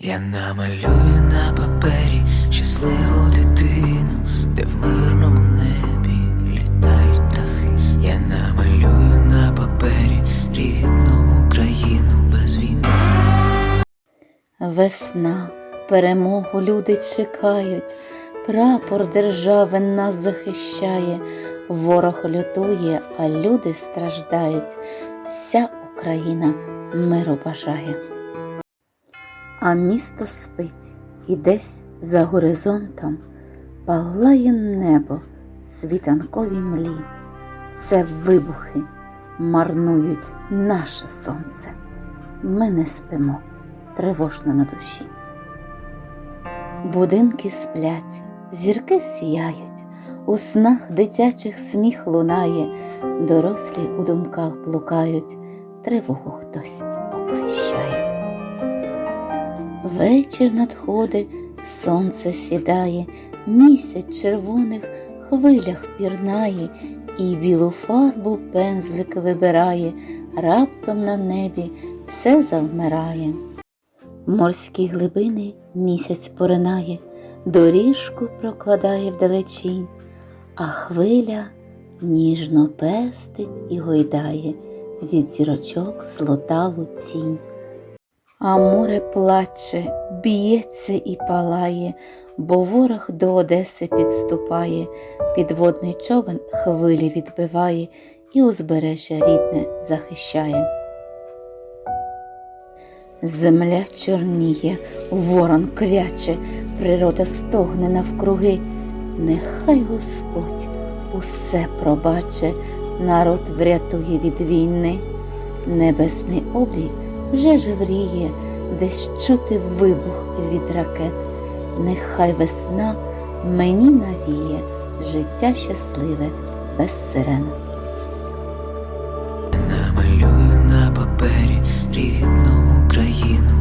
Я намалюю на папері щасливу дитину, де в мирному небі літають птахи. Я намалюю на папері рідну Україну без війни. Весна, перемогу люди чекають, прапор держави нас захищає, ворог лютує, а люди страждають, вся Україна миру бажає. А місто спить, і десь за горизонтом палає небо, світанкові млі. Це вибухи марнують наше сонце. Ми не спимо тривожно на душі. Будинки сплять, зірки сіяють, у снах дитячих сміх лунає, дорослі у думках блукають, тривогу хтось оповіщає. Вечір надходить, сонце сідає, місяць червоних хвилях пірнає, і білу фарбу пензлик вибирає, раптом на небі все завмирає. Морські глибини місяць поринає, доріжку прокладає вдалечінь, а хвиля ніжно пестить і гойдає від зірочок злотаву тінь. А море плаче, б'ється і палає, бо ворог до Одеси підступає, підводний човен хвилі відбиває і узбережжя рідне захищає. Земля чорніє, ворон кряче, природа стогне навкруги. Нехай Господь усе пробаче, народ врятує від війни. Небесний обрій вже жевріє, десь чути вибух від ракет. Нехай весна мені навіє життя щасливе без сирен. Намалюю на папері рідну Україну.